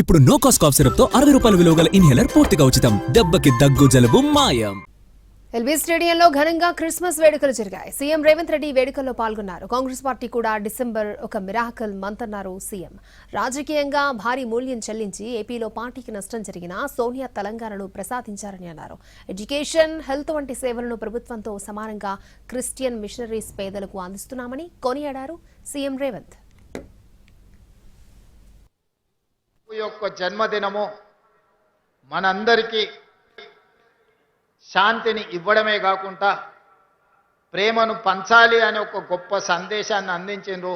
ఇప్పుడు no cost cough సిరప్తో అరవై రూపాయల విలువ గల ఇన్హేలర్ పూర్తిగా ఉచితం. దెబ్బకి దగ్గు జలుబు మాయం. ఎల్బీ స్టేడియంలో ఘనంగా క్రిస్మస్ వేడుకలు జరిగాయి. సీఎం రేవంత్ రెడ్డి వేడుకల్లో పాల్గొన్నారు. కాంగ్రెస్ పార్టీ కూడా డిసెంబర్ ఒక మిరాకల్ మంత్ అన్నారు సీఎం. రాజకీయంగా భారీ మూల్యం చెల్లించి ఏపీలో పార్టీకి నష్టం జరిగినా సోనియా తెలంగాణను ప్రసాదించారని అన్నారు. ఎడ్యుకేషన్ హెల్త్ వంటి సేవలను ప్రభుత్వంతో సమానంగా క్రిస్టియన్ మిషనరీస్ పేదలకు అందిస్తున్నామని కొనియాడారు సీఎం రేవంత్. యొక్క జన్మదినము మనందరికీ శాంతిని ఇవ్వడమే కాకుండా ప్రేమను పంచాలి అనే ఒక గొప్ప సందేశాన్ని అందించిండ్రు.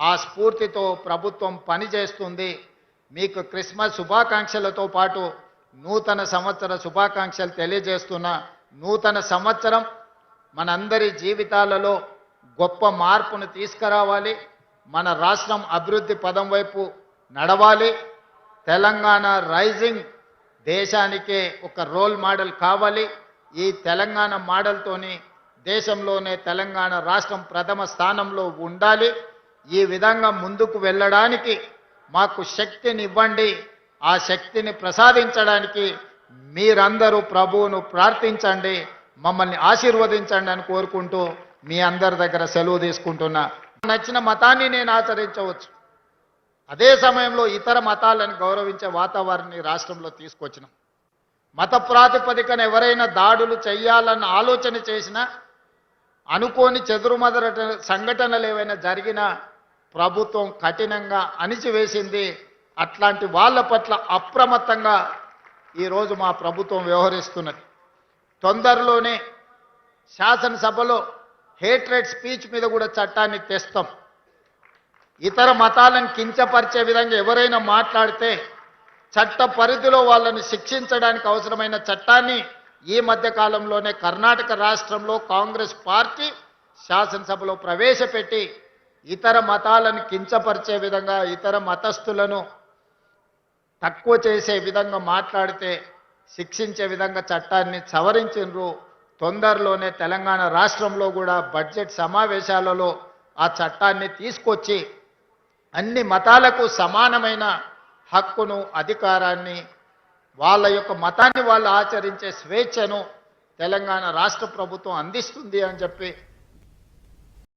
ఆ స్ఫూర్తితో ప్రభుత్వం పనిచేస్తుంది. మీకు క్రిస్మస్ శుభాకాంక్షలతో పాటు నూతన సంవత్సర శుభాకాంక్షలు తెలియజేస్తున్న నూతన సంవత్సరం మనందరి జీవితాలలో గొప్ప మార్పును తీసుకురావాలి. మన రాష్ట్రం అభివృద్ధి పదం వైపు నడవాలి. తెలంగాణ రైజింగ్ దేశానికే ఒక రోల్ మోడల్ కావాలి. ఈ తెలంగాణ మోడల్తోని దేశంలోనే తెలంగాణ రాష్ట్రం ప్రథమ స్థానంలో ఉండాలి. ఈ విధంగా ముందుకు వెళ్ళడానికి మాకు శక్తిని ఇవ్వండి ఆ శక్తిని ప్రసాదించడానికి మీరందరూ ప్రభువును ప్రార్థించండి. మమ్మల్ని ఆశీర్వదించండి అని కోరుకుంటూ మీ అందరి దగ్గర సెలవు తీసుకుంటున్నా. నచ్చిన మతాన్ని నేను ఆచరించవచ్చు. అదే సమయంలో ఇతర మతాలను గౌరవించే వాతావరణాన్ని రాష్ట్రంలో తీసుకొచ్చినాం. మత ప్రాతిపదికన ఎవరైనా దాడులు చేయాలన్న ఆలోచన చేసినా అనుకోని చెదురుమదర సంఘటనలు ఏవైనా జరిగినా ప్రభుత్వం కఠినంగా అణిచివేసింది. అట్లాంటి వాళ్ళ పట్ల అప్రమత్తంగా ఈరోజు మా ప్రభుత్వం వ్యవహరిస్తున్నది. తొందరలోనే శాసనసభలో హేట్రేట్ స్పీచ్ మీద కూడా చట్టాన్ని తెస్తాం. ఇతర మతాలను కించపరిచే విధంగా ఎవరైనా మాట్లాడితే చట్ట పరిధిలో వాళ్ళని శిక్షించడానికి అవసరమైన చట్టాన్ని ఈ మధ్య కాలంలోనే కర్ణాటక రాష్ట్రంలో కాంగ్రెస్ పార్టీ శాసనసభలో ప్రవేశపెట్టి ఇతర మతాలను కించపరిచే విధంగా ఇతర మతస్థులను తక్కువ చేసే విధంగా మాట్లాడితే శిక్షించే విధంగా చట్టాన్ని సవరించిండ్రు తొందరలోనే తెలంగాణ రాష్ట్రంలో కూడా బడ్జెట్ సమావేశాలలో ఆ చట్టాన్ని తీసుకొచ్చి అన్ని మతాలకు సమానమైన హక్కును అధికారాన్ని వాళ్ళ యొక్క మతాన్ని వాళ్ళు ఆచరించే స్వేచ్ఛను తెలంగాణ రాష్ట్ర ప్రభుత్వం అందిస్తుంది అని చెప్పి